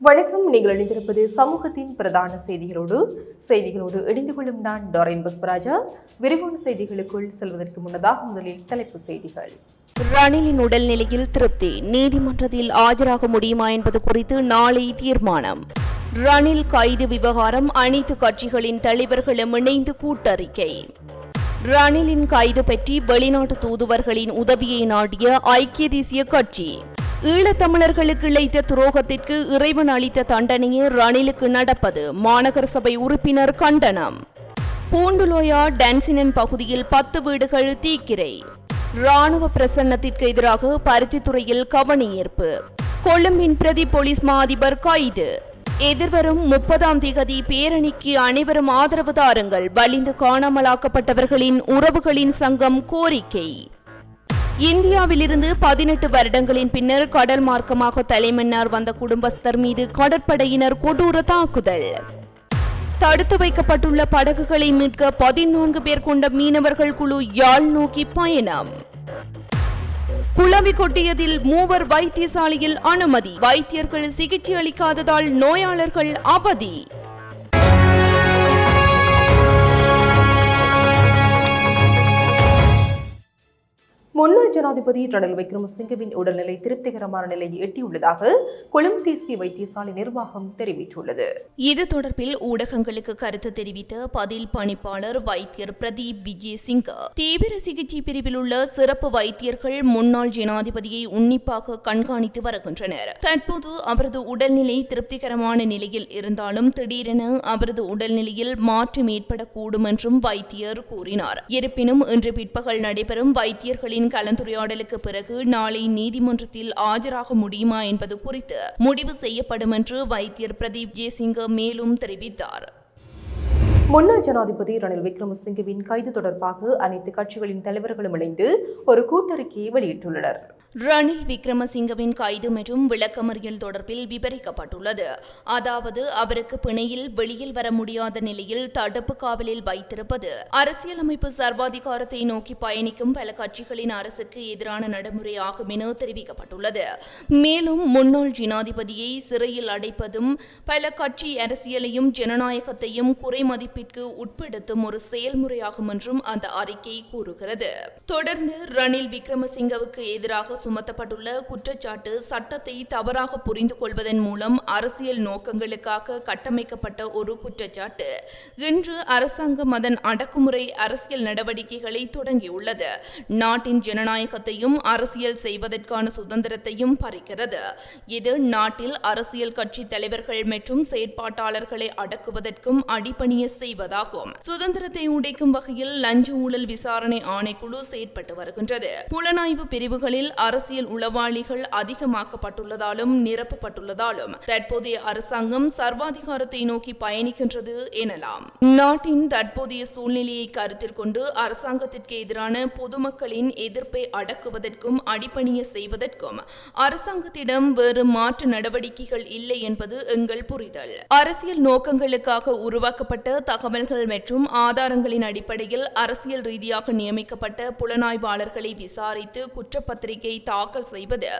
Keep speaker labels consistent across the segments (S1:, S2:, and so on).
S1: வணக்கம். நீங்கள் இணைந்திருப்பது சமூகத்தின் பிரதான செய்திகளோடு. செய்திகளோடு இணைந்து கொள்ளும் நான் டொரைன் புஷ்பராஜா. விரிவான செய்திகளுக்குள் செல்வதற்கு முன்னதாக முதலில் தலைப்பு செய்திகள்.
S2: ரணிலின் உடல்நிலையில் திருப்தி. நீதிமன்றத்தில் ஆஜராக முடியுமா என்பது குறித்து நாளை தீர்மானம். ரணில் கைது விவகாரம் அனைத்து கட்சிகளின் தலைவர்களும் இணைந்து கூட்டறிக்கை. ரணிலின் கைது பற்றி வெளிநாட்டு தூதுவர்களின் உதவியை நாடிய ஐக்கிய தேசிய கட்சி. ஈழத்தமிழர்களுக்கு இழைத்த துரோகத்திற்கு இறைவன் அளித்த தண்டனையே ரணிலுக்கு நடப்பது மாநகர சபை உறுப்பினர் கண்டனம். பூண்டுலோயா டான்சினன் பகுதியில் பத்து வீடுகள் தீக்கிரை. ராணுவ பிரசன்னத்திற்கு எதிராக பருத்தித்துறையில் கவனியீர்ப்பு. கொழும்பின் பிரதி போலீஸ் மா அதிபர் கைது. எதிர்வரும் முப்பதாம் திகதி பேரணிக்கு அனைவரும் ஆதரவு தாருங்கள். வலிந்து காணாமலாக்கப்பட்டவர்களின் உறவுகளின் சங்கம் கோரிக்கை. இந்தியாவிலிருந்து பதினெட்டு வருடங்களின் பின்னர் கடல் மார்க்கமாக தலைமன்னார் வந்த குடும்பஸ்தர் மீது கடற்படையினர் கொடூர தாக்குதல். தடுத்து வைக்கப்பட்டுள்ள படகுகளை மீட்க பதினான்கு பேர் கொண்ட மீனவர்கள் குழு யாழ் நோக்கி பயணம். குழம்பி கொட்டியதில் மூவர் வைத்தியசாலையில் அனுமதி. வைத்தியர்கள் சிகிச்சை அளிக்காததால் நோயாளர்கள் அவதி.
S1: முன்னாள் ஜனாதிபதி ரணில் விக்ரமசிங்கவின் உடல்நிலை திருப்திகரமான நிலையை எட்டியுள்ளதாக கொழும்பு தேசிய வைத்தியசாலை நிர்வாகம் தெரிவித்துள்ளது.
S2: இது தொடர்பில் ஊடகங்களுக்கு கருத்து தெரிவித்த பதில் பணிப்பாளர் வைத்தியர் பிரதீப் விஜய் சிங்க தீவிர சிகிச்சை பிரிவில் உள்ள சிறப்பு வைத்தியர்கள் முன்னாள் ஜனாதிபதியை உன்னிப்பாக கண்காணித்து வருகின்றனர். தற்போது அவரது உடல்நிலை திருப்திகரமான நிலையில் இருந்தாலும் திடீரென அவரது உடல்நிலையில் மாற்றம் ஏற்படக்கூடும் என்றும் வைத்தியர் கூறினார். இருப்பினும் இன்று பிற்பகல் நடைபெறும் வைத்தியர்களின் கலந்துரையாடலுக்கு பிறகு நாளை நீதிமன்றத்தில் ஆஜராக முடியுமா என்பது குறித்து முடிவு செய்யப்படும் என்று வைத்தியர் பிரதீப் ஜெயசிங்க மேலும் தெரிவித்தார்.
S1: முன்னாள் ஜனாதிபதி ரணில் விக்ரமசிங்கவின் கைது தொடர்பாக அனைத்து கட்சிகளின் தலைவர்களும் இணைந்து ஒரு கூட்டறிக்கையை வெளியிட்டுள்ளனர்.
S2: ரணில் விக்ரமசிங்கவின் கைது மற்றும் விளக்கமறியல் தொடர்பில் விபரிக்கப்பட்டுள்ளது. அதாவது அவருக்கு பிணையில் வெளியில் வர முடியாத நிலையில் தடுப்பு காவலில் வைத்திருப்பது அரசியலமைப்பு சர்வாதிகாரத்தை நோக்கி பயணிக்கும் பல கட்சிகளின் அரசுக்கு எதிரான நடைமுறையாகும் என தெரிவிக்கப்பட்டுள்ளது. மேலும் முன்னாள் ஜனாதிபதியை சிறையில் அடைப்பதும் பல கட்சி அரசியலையும் ஜனநாயகத்தையும் குறைமதிப்பு குறைமதிப்பிற்கு உட்படுத்தும் ஒரு செயல்முறையாகும் என்றும் அந்த அறிக்கை கூறுகிறது. தொடர்ந்து ரணில் விக்ரமசிங்கவுக்கு எதிராக சுமத்தப்பட்டுள்ள குற்றச்சாட்டு சட்டத்தை தவறாக புரிந்து கொள்வதன் மூலம் அரசியல் நோக்கங்களுக்காக கட்டமைக்கப்பட்ட ஒரு குற்றச்சாட்டு. இன்று அரசாங்கம் அதன் அடக்குமுறை அரசியல் நடவடிக்கைகளை தொடங்கியுள்ளது. நாட்டின் ஜனநாயகத்தையும் அரசியல் செய்வதற்கான சுதந்திரத்தையும் பறிக்கிறது. இது நாட்டில் அரசியல் கட்சி தலைவர்கள் மற்றும் செயற்பாட்டாளர்களை அடக்குவதற்கும் அடிபணிய செய்வதாகும். சுதந்திரத்தை உடைக்கும் வகையில் லஞ்ச ஊழல் விசாரணை ஆணைக்குழு செயற்பட்டு வருகின்றது. புலனாய்வு பிரிவுகளில் அரசியல் உளவாளிகள் அதிகமாக்கப்பட்டுள்ளதாலும் நிரப்பப்பட்டுள்ளதாலும் தற்போதைய அரசாங்கம் சர்வாதிகாரத்தை நோக்கி பயணிக்கின்றது எனலாம். நாட்டின் தற்போதைய சூழ்நிலையை கருத்தில் கொண்டு அரசாங்கத்திற்கு எதிரான பொதுமக்களின் எதிர்ப்பை அடக்குவதற்கும் அடிப்பணிய செய்வதற்கும் அரசாங்கத்திடம் வேறு மாற்று நடவடிக்கைகள் இல்லை என்பது எங்கள் புரிதல். அரசியல் நோக்கங்களுக்காக உருவாக்கப்பட்ட தகவல்கள் மற்றும் ஆதாரங்களின் அடிப்படையில் அரசியல் ரீதியாக நியமிக்கப்பட்ட புலனாய்வாளர்களை விசாரித்து குற்றப்பத்திரிகை தாக்கல் செய்வது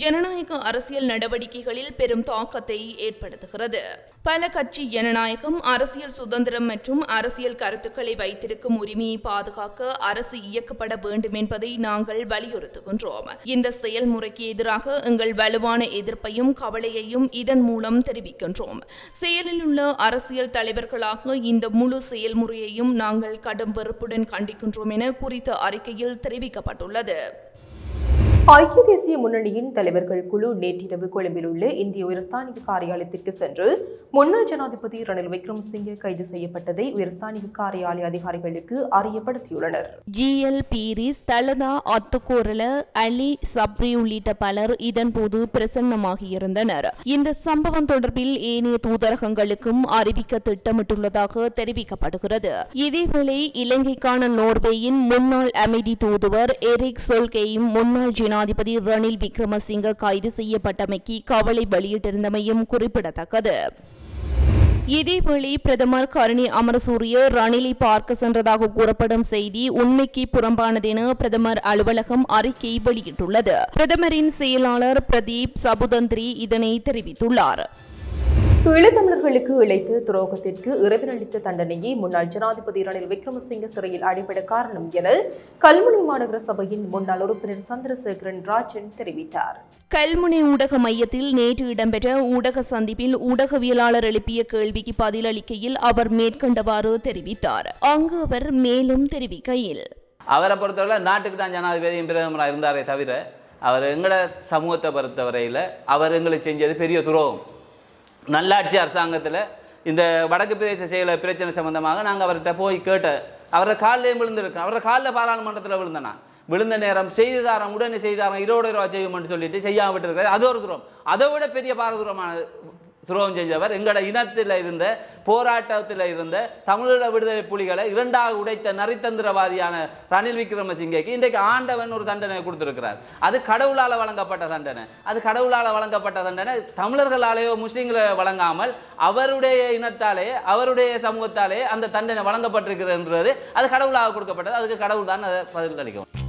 S2: ஜனநாயக அரசியல் நடவடிக்கைகளில் பெரும் தாக்கத்தை ஏற்படுத்துகிறது. பல கட்சி ஜனநாயகம் அரசியல் சுதந்திரம் மற்றும் அரசியல் கருத்துக்களை வைத்திருக்கும் உரிமையை பாதுகாக்க அரசு இயக்கப்பட வேண்டும் என்பதை நாங்கள் வலியுறுத்துகின்றோம். இந்த செயல்முறைக்கு எதிராக எங்கள் வலுவான எதிர்ப்பையும் கவலையையும் இதன் மூலம் தெரிவிக்கின்றோம். செயலில் உள்ள அரசியல் தலைவர்களாக இந்த முழு செயல்முறையையும் நாங்கள் கடும் வெறுப்புடன் கண்டிக்கின்றோம் என குறித்த அறிக்கையில் தெரிவிக்கப்பட்டுள்ளது.
S1: ஐக்கிய தேசிய முன்னணியின் தலைவர்கள் குழு நேற்றிரவு கொழும்பில் உள்ள இந்திய உயர்ஸ்தானிக காரியாலயத்திற்கு சென்று முன்னாள் ஜனாதிபதி ரணில் விக்ரமசிங்கே கைது செய்யப்பட்டதை உயர்ஸ்தானிக காரியாலய அதிகாரிகளுக்கு அறியப்படுத்தியுள்ளனர்.
S2: ஜிஎல் பீரிஸ் தலதா அத்துக்கோரல அலி சப்ரி உள்ளிட்ட பலர் இதன்போது பிரசன்னமாகியிருந்தனர் இந்த சம்பவம் தொடர்பில் ஏனைய தூதரகங்களுக்கும் அறிவிக்க திட்டமிட்டுள்ளதாக தெரிவிக்கப்படுகிறது. இதேவேளை இலங்கைக்கான நோர்வேயின் முன்னாள் அமைதி தூதுவர் எரிக் சொல்கேயும் முன்னாள் ஜனாதிபதி ரணில் விக்ரமசிங்க கைது செய்யப்பட்டமைக்கு கவலை வெளியிட்டிருந்தமையும் குறிப்பிடத்தக்கது. இதேவேளை பிரதமர் கருணி அமரசூரிய ரணிலை பார்க்க சென்றதாக கூறப்படும் செய்தி உண்மைக்கு புறம்பானதென பிரதமர் அலுவலகம் அறிக்கை வெளியிட்டுள்ளது. பிரதமரின் செயலாளர் பிரதீப் சபுதந்திரி இதனை தெரிவித்துள்ளார்.
S1: ஈழத்தமிழர்களுக்கு இழைத்த துரோகத்திற்கு இறைவன் அளித்த தண்டனையை முன்னாள் ஜனாதிபதி ரணில் விக்ரமசிங்க சிறையில் அடைபட காரணம் என கல்முனை மாநகர சபையின் முன்னாள் உறுப்பினர் சந்திரசேகரன் ராஜன் தெரிவித்தார்.
S2: கல்முனை ஊடக மையத்தில் நேற்று இடம்பெற்ற ஊடக சந்திப்பில் ஊடகவியலாளர் எழுப்பிய கேள்விக்கு பதிலளிக்கையில் அவர் மேற்கண்டவாறு தெரிவித்தார். அங்கு அவர் மேலும் தெரிவிக்கையில்
S3: அவரை பொறுத்தவரை நாட்டுக்கு தான் ஜனாதிபதியும் பிரதமராக இருந்தாரே தவிர அவர் எங்களோட சமூகத்தை பொறுத்தவரையில் அவர் எங்களுக்கு செஞ்சது பெரிய துரோகம். நல்லாட்சி அரசாங்கத்தில் இந்த வடக்கு பிரதேச செயல பிரச்சனை சம்பந்தமாக நாங்கள் அவர்கிட்ட போய் கேட்ட அவரை காலிலையும் விழுந்திருக்கோம் அவரை காலில் பாராளுமன்றத்தில் விழுந்தனா விழுந்த நேரம் செய்திதாரம் உடனே செய்தாரம் இருபது ரூபா செய்யும்னு சொல்லிட்டு செய்யாம விட்டுருக்காரு அது ஒரு தூரம் அதை விட பெரிய பாரதூரமான துரோகம் செஞ்சவர். எங்களோட இனத்தில் இருந்த போராட்டத்தில் இருந்த தமிழீழ விடுதலை புலிகளை இரண்டாக உடைத்த நரித்தந்திரவாதியான ரணில் விக்ரமசிங்கேக்கு இன்றைக்கு ஆண்டவன் ஒரு தண்டனை கொடுத்திருக்கிறார். அது கடவுளால் வழங்கப்பட்ட தண்டனை. அது கடவுளால் வழங்கப்பட்ட தண்டனை. தமிழர்களாலேயோ முஸ்லீம்களை வழங்காமல் அவருடைய இனத்தாலே அவருடைய சமூகத்தாலே அந்த தண்டனை வழங்கப்பட்டிருக்கிறதுன்றது அது கடவுளாக கொடுக்கப்பட்டது. அதுக்கு கடவுள் தான் அதை பதிலளிக்கும்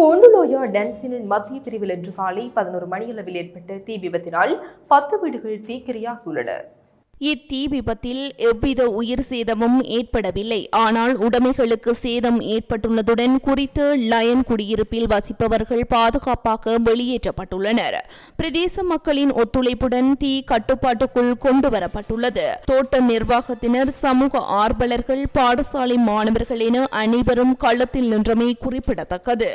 S1: பூண்டுலோயா டென்சினின் மத்திய பிரிவில் இன்று காலை பதினோரு மணியளவில் ஏற்பட்ட தீ விபத்தினால் பத்து வீடுகள் தீக்கிரையாகியுள்ளன.
S2: இத்தீ விபத்தில் எவ்வித உயிர் சேதமும் ஏற்படவில்லை. ஆனால் உடைமைகளுக்கு சேதம் ஏற்பட்டுள்ளதுடன் குறித்த லயன் குடியிருப்பில் வசிப்பவர்கள் பாதுகாப்பாக வெளியேற்றப்பட்டுள்ளனர். பிரதேச மக்களின் ஒத்துழைப்புடன் தீ கட்டுப்பாட்டுக்குள் கொண்டு வரப்பட்டுள்ளது தோட்ட நிர்வாகத்தினர் சமூக ஆர்வலர்கள் பாடசாலை மாணவர்கள் என அனைவரும் களத்தில் நின்றமை குறிப்பிடத்தக்கது.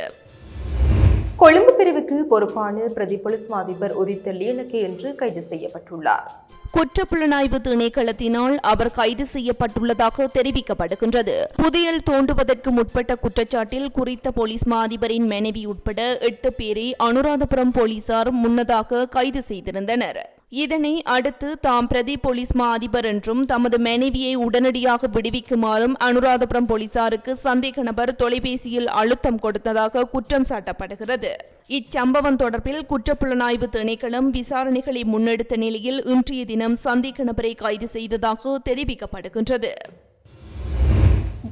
S1: கொழும்பு பிரிவுக்கு பொறுப்பான பிரதி போலீஸ் மா உதித்த லியனகே என்று கைது செய்யப்பட்டுள்ளார்.
S2: குற்றப்புலனாய்வு திணைக்களத்தினால் அவர் கைது செய்யப்பட்டுள்ளதாக தெரிவிக்கப்படுகின்றது. புதையல் தோண்டுவதற்கு முற்பட்ட குற்றச்சாட்டில் குறித்த போலீஸ் மாதிபரின் மனைவி உட்பட எட்டு பேரை அனுராதபுரம் போலீசார் முன்னதாக கைது செய்திருந்தனர். இதனை அடுத்து தாம் பிரதி போலீஸ் மா அதிபர் என்றும் தமது மனைவியை உடனடியாக விடுவிக்குமாறும் அனுராதபுரம் போலீசாருக்கு சந்தேக நபர் தொலைபேசியில் அழுத்தம் கொடுத்ததாக குற்றம் சாட்டப்படுகிறது. இச்சம்பவம் தொடர்பில் குற்றப்புலனாய்வு திணைக்களம் விசாரணைகளை முன்னெடுத்த நிலையில் இன்றைய தினம் சந்தேக நபரை கைது செய்ததாக தெரிவிக்கப்படுகின்றது.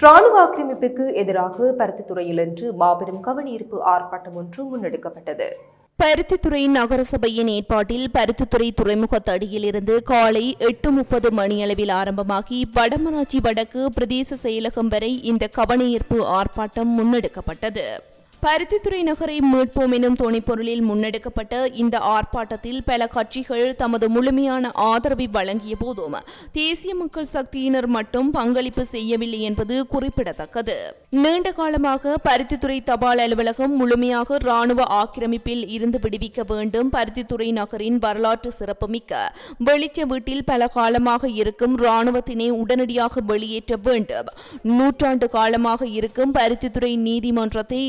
S1: ராணுவ ஆக்கிரமிப்புக்கு எதிராக பருத்தித்துறையில் இன்று மாபெரும் கவனீர்ப்பு ஆர்ப்பாட்டம் ஒன்று முன்னெடுக்கப்பட்டது.
S2: பருத்தித்துறை நகரசபையின் ஏற்பாட்டில் பருத்தித்துறை துறைமுக தடியிலிருந்து காலை எட்டு முப்பது மணியளவில் ஆரம்பமாகி வடமராட்சி வடக்கு பிரதேச செயலகம் வரை இந்த கவனஈர்ப்பு ஆர்ப்பாட்டம் முன்னெடுக்கப்பட்டது. பருத்தித்துறை நகரை மீட்போம் எனும் துணைப்பொருளில் முன்னெடுக்கப்பட்ட இந்த ஆர்ப்பாட்டத்தில் பல கட்சிகள் தமது முழுமையான ஆதரவை வழங்கிய போதும் தேசிய மக்கள் சக்தியினர் மட்டும் பங்களிப்பு செய்யவில்லை என்பது குறிப்பிடத்தக்கது. நீண்ட காலமாக பருத்தித்துறை தபால் அலுவலகம் முழுமையாக ராணுவ ஆக்கிரமிப்பில் இருந்து விடுவிக்க வேண்டும். பருத்தித்துறை நகரின் வரலாற்று சிறப்புமிக்க வெளிச்ச வீட்டில் பல காலமாக இருக்கும் ராணுவத்தினை உடனடியாக வெளியேற்ற வேண்டும். நூற்றாண்டு காலமாக இருக்கும் பருத்தித்துறை நீதிமன்றத்தை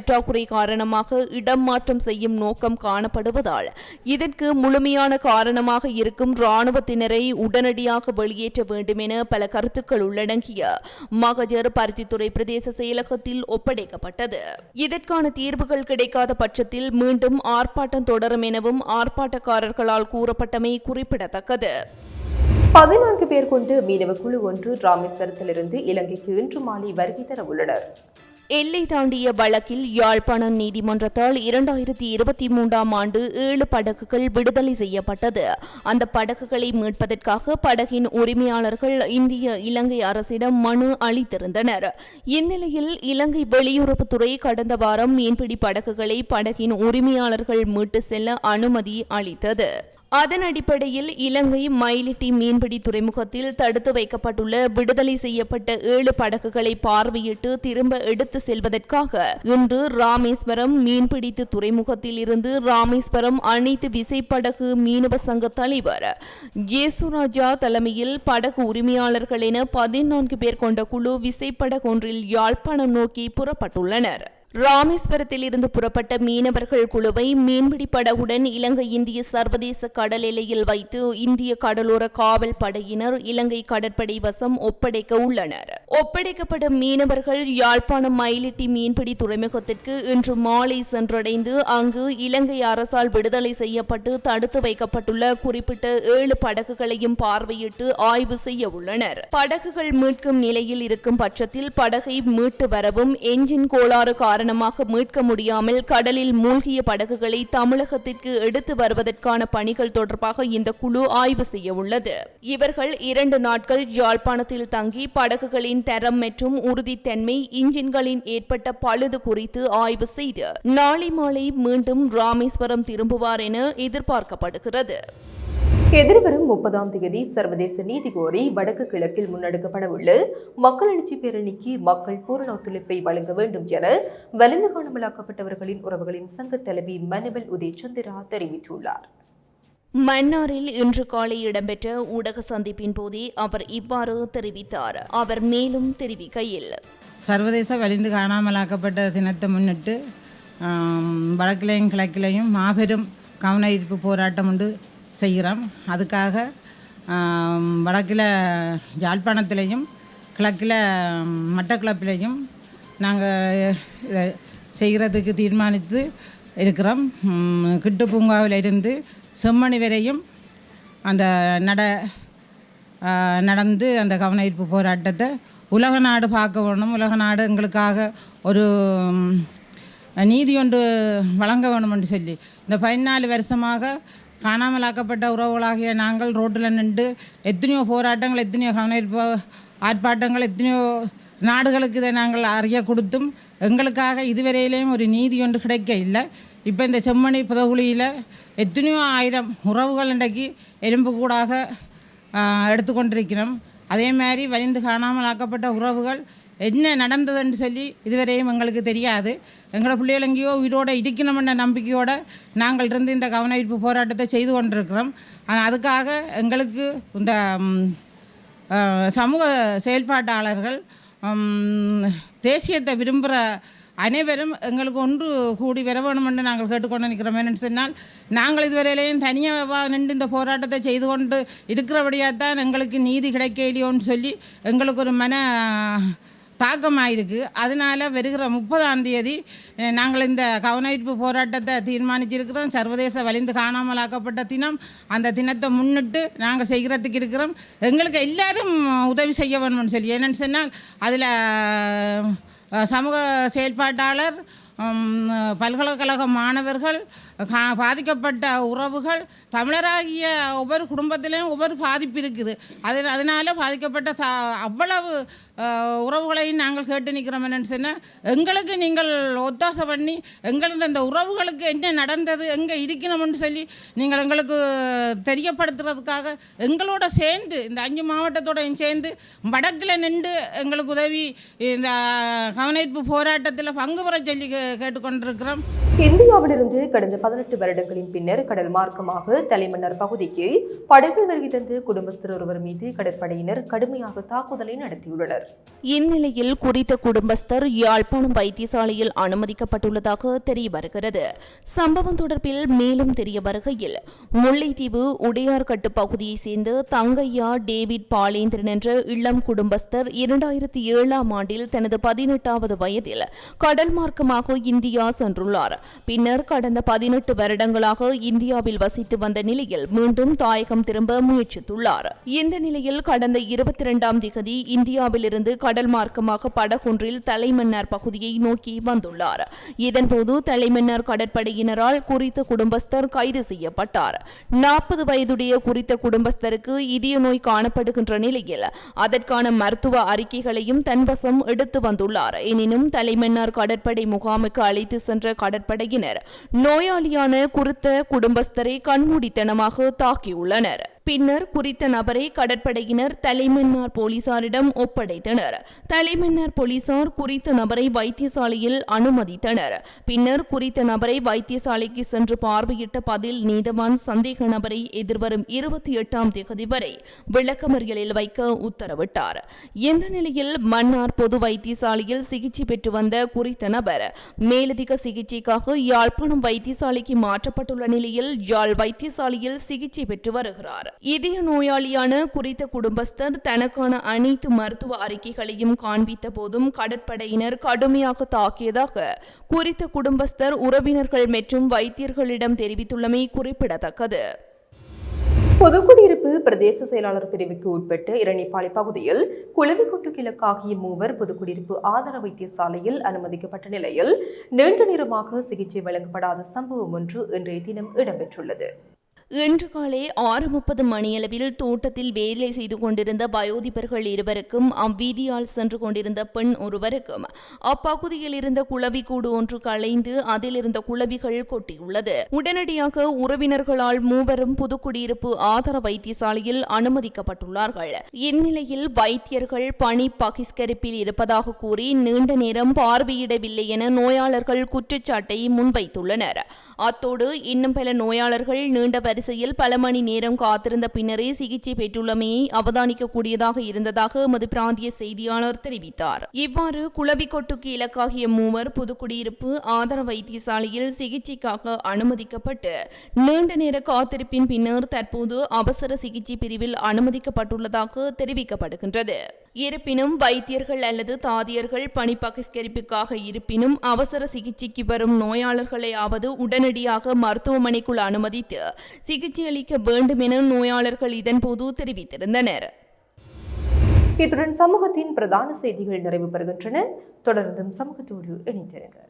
S2: பற்றாக்குறை காரணமாக இடம் மாற்றம் செய்யும் நோக்கம் காணப்படுவதால் இதற்கு முழுமையான காரணமாக இருக்கும் ராணுவத்தினரை உடனடியாக வெளியேற்ற வேண்டும் என பல கருத்துக்கள் உள்ளடங்கிய மகஜர் பருத்தித்துறை பிரதேச செயலகத்தில் ஒப்படைக்கப்பட்டது. இதற்கான தீர்வுகள் கிடைக்காத பட்சத்தில் மீண்டும் ஆர்ப்பாட்டம் தொடரும் எனவும் ஆர்ப்பாட்டக்காரர்களால் கூறப்பட்டமை குறிப்பிடத்தக்கது.
S1: பதினான்கு பேர் கொண்டு மீனவ குழு ஒன்று ராமேஸ்வரத்திலிருந்து இலங்கைக்கு இன்று மாலை வருகை தர உள்ளனர்
S2: எல்லை தாண்டிய வழக்கில் யாழ்ப்பாணம் நீதிமன்றத்தால் இரண்டாயிரத்தி இருபத்தி மூன்றாம் ஆண்டு ஏழு படகுகள் விடுதலை செய்யப்பட்டது. அந்த படகுகளை மீட்பதற்காக படகின் உரிமையாளர்கள் இந்திய இலங்கை அரசிடம் மனு அளித்திருந்தனர். இந்நிலையில் இலங்கை வெளியுறவுத்துறை கடந்த வாரம் மீன்பிடி படகுகளை படகின் உரிமையாளர்கள் மீட்டு செல்ல அனுமதி அளித்தது. அதன் அடிப்படையில் இலங்கை மயிலிட்டி மீன்பிடி துறைமுகத்தில் தடுத்து வைக்கப்பட்டுள்ள விடுதலை செய்யப்பட்ட ஏழு படகுகளை பார்வையிட்டு திரும்ப எடுத்து செல்வதற்காக இன்று ராமேஸ்வரம் மீன்பிடித்து துறைமுகத்தில் இருந்து ராமேஸ்வரம் அனைத்து விசைப்படகு மீனவ சங்க தலைவர் ஜேசுராஜா தலைமையில் படகு உரிமையாளர்கள் என பதினான்கு பேர் கொண்ட குழு விசைப்படகு ஒன்றில் யாழ்ப்பாணம் நோக்கி புறப்பட்டுள்ளனர். ராமேஸ்வரத்தில் இருந்து புறப்பட்ட மீனவர்கள் குழுவை மீன்பிடி படகுடன் இலங்கை இந்திய சர்வதேச கடல் எல்லையில் வைத்து இந்திய கடலோர காவல் படையினர் இலங்கை கடற்படை வசம் ஒப்படைக்க உள்ளனர். ஒப்படைக்கப்படும் மீனவர்கள் யாழ்ப்பாணம் மயிலிட்டி மீன்பிடி துறைமுகத்திற்கு இன்று மாலை சென்றடைந்து அங்கு இலங்கை அரசால் விடுதலை செய்யப்பட்டு தடுத்து வைக்கப்பட்டுள்ள குறிப்பிட்ட ஏழு படகுகளையும் பார்வையிட்டு ஆய்வு செய்ய உள்ளனர். படகுகள் மீட்கும் நிலையில் இருக்கும் பட்சத்தில் படகை மீட்டு வரவும் எஞ்சின் கோளாறு காரணமாக மீட்க முடியாமல் கடலில் மூழ்கிய படகுகளை தமிழகத்திற்கு எடுத்து வருவதற்கான பணிகள் தொடர்பாக இந்த குழு ஆய்வு செய்ய உள்ளது. இவர்கள் இரண்டு நாட்கள் யாழ்ப்பாணத்தில் தங்கி படகுகளின் தரம் மற்றும் உறுதித்தன்மை இன்ஜின்களின் ஏற்பட்ட பழுது குறித்து ஆய்வு செய்து நாளை மாலை மீண்டும் ராமேஸ்வரம் திரும்புவார் என எதிர்பார்க்கப்படுகிறது.
S1: எதிர்வரும் முப்பதாம் தேதி சர்வதேச நீதி கோரி வடக்கு கிழக்கில் முன்னெடுக்கப்படவுள்ள மக்கள் எழுச்சி பேரணிக்கு மக்கள் பூரண ஒத்துழைப்பை வழங்க வேண்டும் என வலிந்து காணாமலாக்கப்பட்டவர்களின் உறவுகளின் சங்க தலைவி மனுவல் உதயச்சந்திரா தெரிவித்துள்ளார்.
S2: மன்னாரில் இன்று காலை இடம்பெற்ற ஊடக சந்திப்பின் போதே அவர் இவ்வாறு தெரிவித்தார். அவர் மேலும் தெரிவிக்கையில்
S4: சர்வதேச வலிந்து காணாமலாக்கப்பட்ட தினத்தை முன்னிட்டு வடக்கிலையும் கிழக்கிலையும் மாபெரும் கவன ஈர்ப்பு போராட்டம் உண்டு செய்கிறோம். அதுக்காக வடக்கில் யாழ்ப்பாணத்திலையும் கிழக்கில் மட்டக்கிழப்பிலையும் நாங்கள் செய்கிறதுக்கு தீர்மானித்து இருக்கிறோம். கிட்டு பூங்காவில் இருந்து செம்மணி வரையும் அந்த நட நடந்து அந்த கவன ஈர்ப்பு போராட்டத்தை உலக நாடு பார்க்க வேணும். உலக நாடு எங்களுக்காக ஒரு நீதி ஒன்று வழங்க வேணும் என்று சொல்லி. இந்த பதினாலு வருஷமாக காணாமலாக்கப்பட்ட உறவுகளாகிய நாங்கள் ரோட்டில் நின்று எத்தனையோ போராட்டங்கள் எத்தனையோ கவனயிர்ப்பு ஆர்ப்பாட்டங்கள் எத்தனையோ நாடுகளுக்கு இதை நாங்கள் அறிய கொடுத்தும் எங்களுக்காக இதுவரையிலேயும் ஒரு நீதி ஒன்று கிடைக்க இல்லை இப்போ இந்த செம்மணி புதகுழியில் எத்தனையோ ஆயிரம் உறவுகள் இன்றைக்கு எலும்பு கூடாக எடுத்துக்கொண்டிருக்கிறோம். அதே மாதிரி வலிந்து காணாமல் ஆக்கப்பட்ட உறவுகள் என்ன நடந்ததுன்னு சொல்லி இதுவரையும் எங்களுக்கு தெரியாது. எங்களோட பிள்ளைகள் எங்கேயோ உயிரோடு இருக்கணுமென்ற நம்பிக்கையோடு நாங்கள் இருந்து இந்த கவன ஈர்ப்பு போராட்டத்தை செய்து கொண்டிருக்கிறோம். ஆனால் அதுக்காக எங்களுக்கு இந்த சமூக செயல்பாட்டாளர்கள் தேசியத்தை விரும்புகிற அனைவரும் எங்களுக்கு ஒன்று கூடி வர வேணுமென்று நாங்கள் கேட்டுக்கொண்டு நிற்கிறோம். என்னென்னு சொன்னால் நாங்கள் இதுவரையிலேயும் தனியாக நின்று இந்த போராட்டத்தை செய்து கொண்டு இருக்கிறபடியாக தான் எங்களுக்கு நீதி கிடைக்கலையோன்னு சொல்லி எங்களுக்கு ஒரு மன தாக்கமாயிருக்கு. அதனால் வருகிற முப்பதாம் தேதி நாங்கள் இந்த கவனஈர்ப்பு போராட்டத்தை தீர்மானிச்சிருக்கிறோம். சர்வதேச வலிந்து காணாமலாக்கப்பட்ட தினம் அந்த தினத்தை முன்னிட்டு நாங்கள் செய்கிறதுக்கு இருக்கிறோம். எங்களுக்கு எல்லாரும் உதவி செய்ய வேணும்னு சொல்லி என்னென்னு சொன்னால் அதில் சமூக செயல்பாட்டாளர் பல்கலைக்கழக மாணவர்கள் பாதிக்கப்பட்ட உறவுகள் தமிழராகிய ஒவ்வொரு குடும்பத்திலையும் ஒவ்வொரு பாதிப்பு இருக்குது. அது அதனால் பாதிக்கப்பட்ட சா அவ்வளவு உறவுகளையும் நாங்கள் கேட்டு நிற்கிறோம் என்னன்னு சொன்னால் எங்களுக்கு நீங்கள் ஒத்தாசை பண்ணி எங்களது அந்த உறவுகளுக்கு என்ன நடந்தது எங்கே இருக்கணும்னு சொல்லி நீங்கள் எங்களுக்கு தெரியப்படுத்துறதுக்காக எங்களோட சேர்ந்து இந்த அஞ்சு மாவட்டத்தோடையும் சேர்ந்து வடக்கில் நின்று எங்களுக்கு உதவி இந்த கவனிப்பு போராட்டத்தில் பங்கு பெற சொல்லி கே- கேட்டுக்கொண்டிருக்கிறோம்.
S1: இந்தியாவிலிருந்து கடந்த பதினெட்டு வருடங்களின் பின்னர் கடல் மார்க்கமாக தலைமன்னார் பகுதிக்கு படகு வருகை தந்து குடும்பஸ்தர் ஒருவர் மீது கடற்படையினர் கடுமையாக தாக்குதலை நடத்தியுள்ளனர்.
S2: இந்நிலையில் குறித்த குடும்பஸ்தர் யாழ்ப்பாணம் வைத்தியசாலையில் அனுமதிக்கப்பட்டுள்ளதாக தெரிய வருகிறது சம்பவம் தொடர்பில் மேலும் தெரிய வருகையில் முல்லைத்தீவு உடையார்கட்டு பகுதியைச் சேர்ந்த தங்கையா டேவிட் பாலேந்திரன் என்ற இளம் குடும்பஸ்தர் இரண்டாயிரத்தி ஏழாம் ஆண்டில் தனது பதினெட்டாவது வயதில் கடல் மார்க்கமாக இந்தியா சென்றுள்ளார். பின்னர் கடந்த பதினெட்டு எட்டு வருடங்களாக இந்தியாவில் வசித்து வந்த நிலையில் மீண்டும் தாயகம் திரும்ப முயற்சித்துள்ளார். இந்த நிலையில் கடந்த இருபத்தி இரண்டாம் திகதி இந்தியாவிலிருந்து கடல் மார்க்கமாக படகொன்றில் தலைமன்னார் பகுதியை நோக்கி வந்துள்ளார். இதன்போது தலைமன்னார் கடற்படையினரால் குறித்த குடும்பஸ்தர் கைது செய்யப்பட்டார். நாற்பது வயதுடைய குறித்த குடும்பஸ்தருக்கு இதய நோய் காணப்படுகின்ற நிலையில் அதற்கான மருத்துவ அறிக்கைகளையும் தன்வசம் எடுத்து வந்துள்ளார். எனினும் தலைமன்னார் கடற்படை முகாமுக்கு அழைத்து சென்ற கடற்படையினர் நோயாளி நோயாளியான குறித்த குடும்பஸ்தரை கண்மூடித்தனமாக தாக்கியுள்ளனர். பின்னர் குறித்த நபரை கடற்படையினர் தலைமன்னார் போலீசாரிடம் ஒப்படைத்தனர். தலைமன்னார் போலீசார் குறித்த நபரை வைத்தியசாலையில் அனுமதித்தனர். பின்னர் குறித்த நபரை வைத்தியசாலைக்கு சென்று பார்வையிட்ட பதில் நீதவான் சந்தேக நபரை எதிர்வரும் இருபத்தி எட்டாம் தேதி வரை விளக்கமறியலில் வைக்க உத்தரவிட்டார். இந்த நிலையில் மன்னார் பொது வைத்தியசாலையில் சிகிச்சை பெற்று வந்த குறித்த நபர் மேலதிக சிகிச்சைக்காக யாழ்ப்பாணம் வைத்தியசாலைக்கு மாற்றப்பட்டுள்ள நிலையில் யாழ் வைத்தியசாலையில் சிகிச்சை பெற்று வருகிறார். இதய நோயாளியான குறித்த குடும்பஸ்தர் தனக்கான அனைத்து மருத்துவ அறிக்கைகளையும் காண்பித்த போதும் கடற்படையினர் கடுமையாக தாக்கியதாக குறித்த குடும்பஸ்தர் உறவினர்கள் மற்றும் வைத்தியர்களிடம் தெரிவித்துள்ளமை குறிப்பிடத்தக்கது.
S1: புதுக்குடியிருப்பு பிரதேச செயலாளர் பிரிவுக்கு உட்பட்ட இரணிப்பாளி பகுதியில் குளவிக்குட்டு கிழக்காகிய மூவர் புதுக்குடியிருப்பு ஆதார வைத்தியசாலையில் அனுமதிக்கப்பட்ட நிலையில் நீண்ட நேரமாக சிகிச்சை வழங்கப்படாத சம்பவம் ஒன்று இன்றைய தினம் இடம்பெற்றுள்ளது.
S2: இன்று காலை ஆறு முப்பது மணியளவில் தோட்டத்தில் வேலை செய்து கொண்டிருந்த வயோதிபர்கள் இருவருக்கும் அவ்வீதியால் சென்று கொண்டிருந்த பெண் ஒருவருக்கும் அப்பகுதியில் இருந்த குளவிக்கூடு ஒன்று களைந்து அதில் இருந்த குளவிகள் கொட்டியுள்ளது. உடனடியாக உறவினர்களால் மூவரும் புதுக்குடியிருப்பு ஆதார வைத்தியசாலையில் அனுமதிக்கப்பட்டுள்ளார்கள். இந்நிலையில் வைத்தியர்கள் பணி பகிஷ்கரிப்பில் இருப்பதாக கூறி நீண்ட நேரம் பார்வையிடவில்லை என நோயாளர்கள் குற்றச்சாட்டை முன்வைத்துள்ளனர். அத்தோடு இன்னும் பல நோயாளர்கள் நீண்ட வரிசையில் பல மணி நேரம் காத்திருந்த பின்னரே சிகிச்சை பெற்றுள்ளமையை அவதானிக்கக்கூடியதாக இருந்ததாக எமது பிராந்திய செய்தியாளர் தெரிவித்தார். இவ்வாறு குளவிக்கொட்டுக்கு இலக்காகிய மூவர் புதுக்குடியிருப்பு ஆதார வைத்தியசாலையில் சிகிச்சைக்காக அனுமதிக்கப்பட்டு நீண்ட நேர காத்திருப்பின் பின்னர் தற்போது அவசர சிகிச்சை பிரிவில் அனுமதிக்கப்பட்டுள்ளதாக தெரிவிக்கப்படுகின்றது. இருப்பினும் வைத்தியர்கள் அல்லது தாதியர்கள் பணி பகிஷ்கரிப்புக்காக இருப்பினும் அவசர சிகிச்சைக்கு வரும் நோயாளர்களையாவது உடனடியாக மருத்துவமனைக்குள் அனுமதித்து சிகிச்சை அளிக்க வேண்டும் என நோயாளர்கள் இதன்போது தெரிவித்திருந்தனர்.
S1: இத்துடன் சமூகத்தின் பிரதான செய்திகள் நிறைவு பெறுகின்றன. தொடர்ந்தும் சமூகத்தோடு இணைந்திருங்கள்.